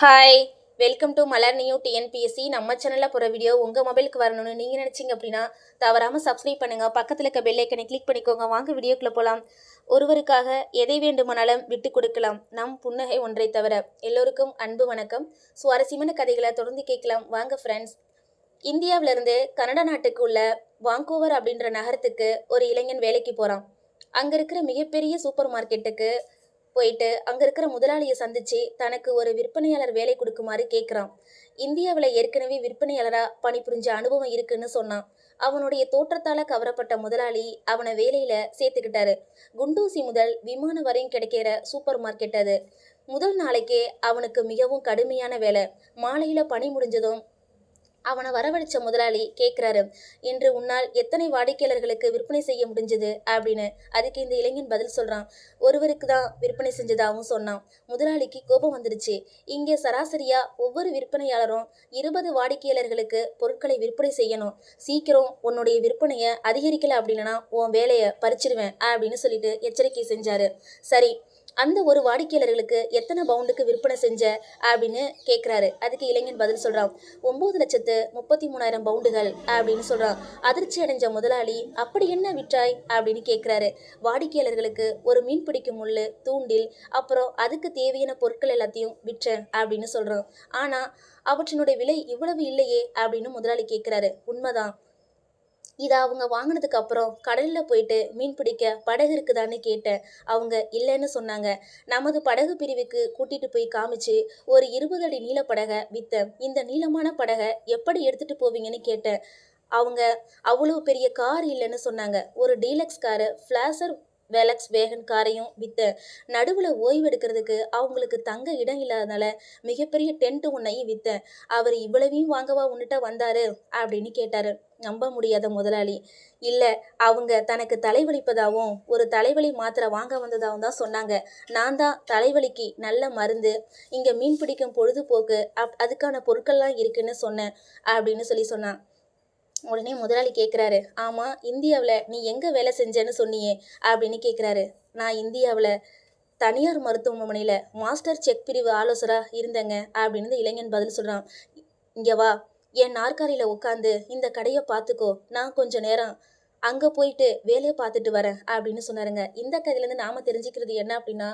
Hi welcome to Malar new TNPSC நம்ம சேனலில் போகிற வீடியோ உங்கள் மொபைலுக்கு வரணும்னு நீங்கள் நினச்சிங்க அப்படின்னா தவறாமல் சப்ஸ்கிரைப் பண்ணுங்கள் பக்கத்தில் இருக்க பெல்லைக்கனை கிளிக் பண்ணிக்கோங்க. வாங்க வீடியோக்குள்ளே போகலாம் ஒருவருக்காக எதை வேண்டுமானாலும் விட்டு கொடுக்கலாம். நம் புன்னகை ஒன்றை தவிர எல்லோருக்கும் அன்பு வணக்கம். சுவாரஸ்யமான கதைகளை தொடர்ந்து கேட்கலாம். வாங்க ஃப்ரெண்ட்ஸ் இந்தியாவிலேருந்து கனடா நாட்டுக்கு உள்ள வாங்கோவர் அப்படின்ற நகரத்துக்கு ஒரு இளைஞன் வேலைக்கு போகிறான் அங்கே இருக்கிற மிகப்பெரிய சூப்பர் மார்க்கெட்டுக்கு போயிட்டு அங்கே இருக்கிற முதலாளியை சந்திச்சு தனக்கு ஒரு விற்பனையாளர் வேலை கொடுக்குமாறு கேட்குறான் இந்தியாவில் ஏற்கனவே விற்பனையாளராக பணிபுரிஞ்ச அனுபவம் இருக்குன்னு சொன்னான். அவனுடைய தோற்றத்தால் கவரப்பட்ட முதலாளி அவனை வேலையில் சேர்த்துக்கிட்டாரு. குண்டூசி முதல் விமானம் வரையும் கிடைக்கிற சூப்பர் மார்க்கெட் அது. முதல் நாளைக்கே அவனுக்கு மிகவும் கடுமையான வேலை. மாலையில் பணி முடிஞ்சதும் அவனை வரவழைச்ச முதலாளி கேட்குறாரு இன்று உன்னால் எத்தனை வாடிக்கையாளர்களுக்கு விற்பனை செய்ய முடிஞ்சது? அப்படின்னு அதுக்கு இந்த இளைஞன் பதில் சொல்கிறான் ஒருவருக்கு தான் விற்பனை செஞ்சதாகவும் சொன்னான். முதலாளிக்கு கோபம் வந்துடுச்சு இங்கே சராசரியாக ஒவ்வொரு விற்பனையாளரும் இருபது வாடிக்கையாளர்களுக்கு பொருட்களை விற்பனை செய்யணும். சீக்கிரம் உன்னுடைய விற்பனையை அதிகரிக்கலை அப்படின்னா உன் வேலையை பறிச்சிருவேன் அப்படின்னு சொல்லிட்டு எச்சரிக்கை செஞ்சாரு. சரி அந்த ஒரு வாடிக்கையாளர்களுக்கு எத்தனை பவுண்டுக்கு விற்பனை செஞ்ச அப்படின்னு கேட்குறாரு அதுக்கு இளைஞன் பதில் சொல்கிறான் ஒம்பது லட்சத்து முப்பத்தி மூணாயிரம் பவுண்டுகள் அப்படின்னு சொல்கிறான் அதிர்ச்சி அடைஞ்ச முதலாளி அப்படி என்ன விற்றாய்? அப்படின்னு கேட்குறாரு வாடிக்கையாளர்களுக்கு ஒரு மீன் பிடிக்கும் முள்ளு தூண்டில் அப்புறம் அதுக்கு தேவையான பொருட்கள் எல்லாத்தையும் விற்றேன் அப்படின்னு சொல்கிறான் ஆனால் அவற்றினுடைய விலை இவ்வளவு இல்லையே அப்படின்னு முதலாளி கேட்குறாரு உண்மைதான். இதை அவங்க வாங்கினதுக்கு அப்புறம் கடலில் போயிட்டு மீன் பிடிக்க படகு இருக்குதான்னு கேட்டேன். அவங்க இல்லைன்னு சொன்னாங்க. நமது படகு பிரிவுக்கு கூட்டிட்டு போய் காமிச்சு ஒரு இருபது அடி நீள படகை விற்றேன் இந்த நீளமான படகை எப்படி எடுத்துட்டு போவீங்கன்னு கேட்டேன். அவங்க அவ்வளோ பெரிய கார் இல்லைன்னு சொன்னாங்க. ஒரு டீலக்ஸ் காரு ஃப்ளாசர் வெலக்ஸ் வேகன் காரையும் விற்றேன் நடுவில் ஓய்வெடுக்கிறதுக்கு அவங்களுக்கு தங்க இடம் இல்லாதனால மிகப்பெரிய டென்ட் ஒன்றையும் விற்றேன் அவர் இவ்வளவையும் வாங்கவா உன்னிட்ட வந்தாரு? அப்படின்னு கேட்டாரு. நம்ப முடியாத முதலாளி. இல்லை அவங்க தனக்கு தலைவலிப்பதாகவும் ஒரு தலைவலி மாத்திரை வாங்க வந்ததாகவும் தான் சொன்னாங்க. நான் தான் தலைவலிக்கு நல்ல மருந்து இங்கே மீன் பிடிக்கும் பொழுதுபோக்கு அப் அதுக்கான பொருட்கள்லாம் இருக்குன்னு சொன்னேன் அப்படின்னு சொல்லி சொன்னான். உடனே முதலாளி கேட்குறாரு ஆமாம் இந்தியாவில் நீ எங்கே வேலை செஞ்சேன்னு சொன்னியே அப்படின்னு கேட்குறாரு நான் இந்தியாவில் தனியார் மருத்துவமனையில் மாஸ்டர் செக் பிரிவு ஆலோசராக இருந்தேங்க அப்படின்னு இளைஞன் பதில் சொல்கிறான் இங்கே வா என் நாற்காலியில் உட்காந்து இந்த கடையை பார்த்துக்கோ நான் கொஞ்சம் நேரம் அங்கே போயிட்டு வேலையை பார்த்துட்டு வரேன் அப்படின்னு சொன்னாருங்க. இந்த கதையிலேருந்து நாம் தெரிஞ்சுக்கிறது என்ன அப்படின்னா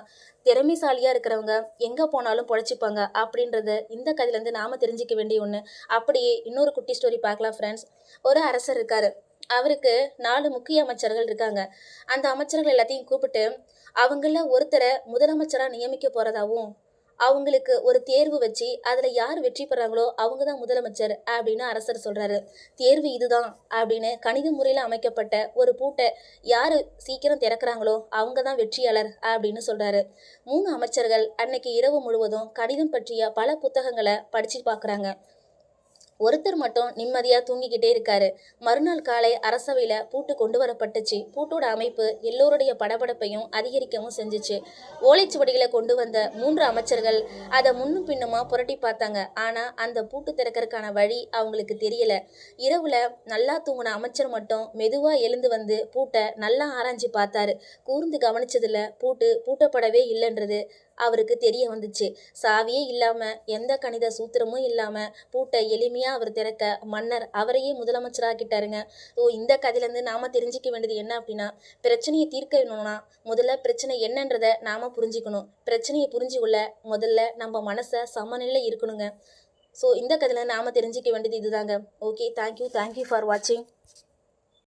திறமைசாலியாக இருக்கிறவங்க எங்கே போனாலும் பொழைச்சிப்பாங்க அப்படின்றத இந்த கதையிலேருந்து நாம் தெரிஞ்சிக்க வேண்டிய ஒன்று அப்படியே இன்னொரு குட்டி ஸ்டோரி பார்க்கலாம் ஃப்ரெண்ட்ஸ் ஒரு அரசர் இருக்காரு. அவருக்கு நாலு முக்கிய அமைச்சர்கள் இருக்காங்க. அந்த அமைச்சர்கள் எல்லாத்தையும் கூப்பிட்டு அவங்கள ஒருத்தரை முதலமைச்சராக நியமிக்க போகிறதாவும் அவங்களுக்கு ஒரு தேர்வு வச்சு அதில் யார் வெற்றி பெறாங்களோ அவங்க தான் முதலமைச்சர் அப்படின்னு அரசர் சொல்கிறாரு தேர்வு இதுதான் அப்படின்னு கணித முறையில் அமைக்கப்பட்ட ஒரு பூட்டை யார் சீக்கிரம் திறக்கிறாங்களோ அவங்க தான் வெற்றியாளர் அப்படின்னு சொல்கிறாரு மூணு அமைச்சர்கள் அன்னைக்கு இரவு முழுவதும் கணிதம் பற்றிய பல புத்தகங்களை படித்து பார்க்குறாங்க. ஒருத்தர் மட்டும் நிம்மதியாக தூங்கிக்கிட்டே இருக்காரு. மறுநாள் காலை அரசவையில் பூட்டு கொண்டு வரப்பட்டுச்சு. பூட்டோட அமைப்பு எல்லோருடைய படபடப்பையும் அதிகரிக்கவும் செஞ்சுச்சு. ஓலைச்சுவடிகளை கொண்டு வந்த மூன்று அமைச்சர்கள் அதை முன்னும் பின்னுமா புரட்டி பார்த்தாங்க. ஆனால் அந்த பூட்டு திறக்கறதுக்கான வழி அவங்களுக்கு தெரியல. இரவுல நல்லா தூங்கின அமைச்சர் மட்டும் மெதுவாக எழுந்து வந்து பூட்டை நல்லா ஆராய்ஞ்சு பார்த்தாரு. கூர்ந்து கவனிச்சதுல பூட்டு பூட்டப்படவே இல்லைன்றது அவருக்கு தெரிய வந்துச்சு. சாவியே இல்லாமல் எந்த கணித சூத்திரமும் இல்லாமல் பூட்டை எளிமையாக அவர் திறக்க மன்னர் அவரையே முதலமைச்சராக்கிட்டாருங்க. ஓ இந்த கதையிலேருந்து நாம் தெரிஞ்சிக்க வேண்டியது என்ன அப்படின்னா பிரச்சனையை தீர்க்க வேணும்னா முதல்ல பிரச்சனை என்னன்றதை நாம் புரிஞ்சுக்கணும். பிரச்சனையை புரிஞ்சுக்குள்ள முதல்ல நம்ம மனசை சமநிலையில் இருக்கணுங்க. ஸோ இந்த கதையில் நாம் தெரிஞ்சிக்க வேண்டியது இதுதாங்க. ஓகே தேங்க்யூ தேங்க்யூ ஃபார் வாட்சிங்